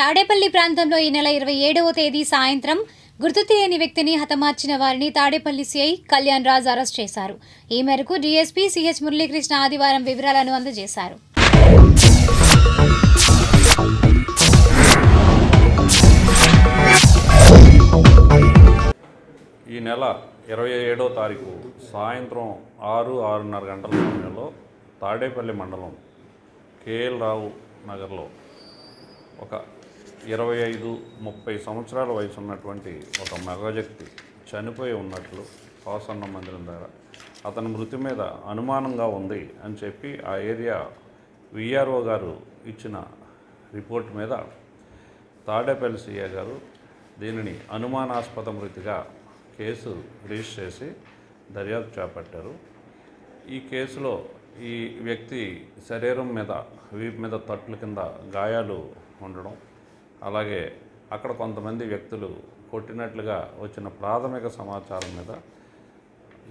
తాడేపల్లి ప్రాంతంలో ఈ నెల ఇరవై ఏడవ తేదీ సాయంత్రం గుర్తు తెలియని వ్యక్తిని హతమార్చిన వారిని తాడేపల్లి సిఐ కళ్యాణ్ రాజ్ అరెస్ట్ చేశారు. ఈ మేరకు డీఎస్పీ సిహెచ్ మురళీకృష్ణ ఆదివారం వివరాలను అందజేశారు. ఈ నెల ఇరవై ఏడో తారీఖు సాయంత్రం ఆరు ఆరున్నర గంటల సమయంలో తాడేపల్లి మండలం కేఎల్ రావు నగర్లో ఒక ఇరవై ఐదు ముప్పై సంవత్సరాల వయసు ఉన్నటువంటి ఒక మగజక్తి చనిపోయి ఉన్నట్లు పాసన్న మందిరం దగ్గర అతని మృతి మీద అనుమానంగా ఉంది అని చెప్పి ఆ ఏరియా విఆర్ఓ గారు ఇచ్చిన రిపోర్ట్ మీద తాడేపల్లి సీఏ గారు దీనిని అనుమానాస్పద మృతిగా కేసు రిజిస్టర్ చేసి దర్యాప్తు చేపట్టారు. ఈ కేసులో ఈ వ్యక్తి శరీరం మీద వీపు మీద తట్లు కింద గాయాలు ఉండడం అలాగే అక్కడ కొంతమంది వ్యక్తులు కొట్టినట్లుగా వచ్చిన ప్రాథమిక సమాచారం మీద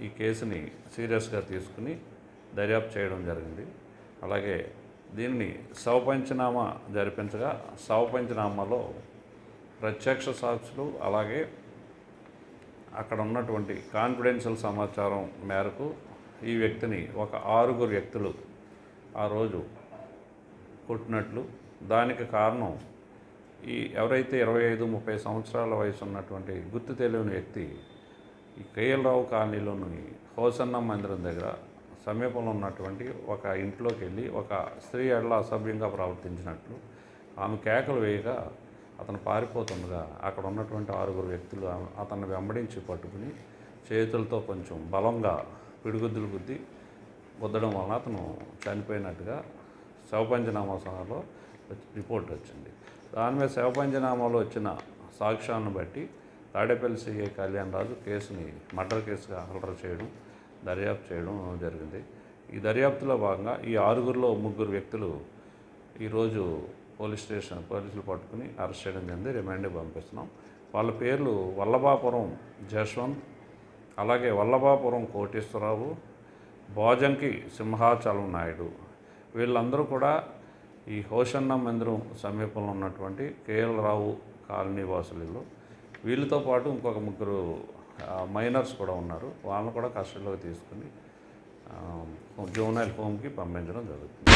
ఈ కేసుని సీరియస్గా తీసుకుని దర్యాప్తు చేయడం జరిగింది. అలాగే దీన్ని శవపంచనామా జరిపించగా శవపంచనామాలో ప్రత్యక్ష సాక్షులు అలాగే అక్కడ ఉన్నటువంటి కాన్ఫిడెన్షియల్ సమాచారం మేరకు ఈ వ్యక్తిని ఒక ఆరుగురు వ్యక్తులు ఆ రోజు కొట్టినట్లు దానికి కారణం ఈ ఎవరైతే ఇరవై ఐదు ముప్పై సంవత్సరాల వయసు ఉన్నటువంటి గుర్తు తెలియని వ్యక్తి ఈ కేఎల్రావు కాలనీలోని హోసన్న మందిరం దగ్గర సమీపంలో ఉన్నటువంటి ఒక ఇంట్లోకి వెళ్ళి ఒక స్త్రీ ఎడల అసభ్యంగా ప్రవర్తించినట్లు ఆమె కేకలు వేయగా అతను పారిపోతుండగా అక్కడ ఉన్నటువంటి ఆరుగురు వ్యక్తులు అతన్ని వెంబడించి పట్టుకుని చేతులతో కొంచెం బలంగా పిడిగుద్దులు గుద్ది గుద్దడం వలన అతను చనిపోయినట్టుగా శవపంచనామా సహాలో రిపోర్ట్ వచ్చింది. దాని మీద శవపంచనామాలో వచ్చిన సాక్ష్యాలను బట్టి తాడేపల్లి సిఐ కళ్యాణ్ రాజు కేసుని మర్డర్ కేసుగా ఆర్డర్ చేయడం దర్యాప్తు చేయడం జరిగింది. ఈ దర్యాప్తులో భాగంగా ఈ ఆరుగురిలో ముగ్గురు వ్యక్తులు ఈరోజు పోలీస్ స్టేషన్ పోలీసులు పట్టుకుని అరెస్ట్ చేయడం జరిగింది. రిమాండ్ పంపిస్తున్నాం. వాళ్ళ పేర్లు వల్లభాపురం జశ్వంత్ అలాగే వల్లభాపురం కోటేశ్వరరావు భోజంకి సింహాచలం నాయుడు. వీళ్ళందరూ కూడా ఈ హోషన్న మందిరం సమీపంలో ఉన్నటువంటి కేఎల్ రావు కాలనీ వాసులలో వీళ్ళతో పాటు ఇంకొక ముగ్గురు మైనర్స్ కూడా ఉన్నారు. వాళ్ళని కూడా కస్టడీలోకి తీసుకుని ఆ, జూనైల్ హోమ్కి పంపించడం జరుగుతుంది.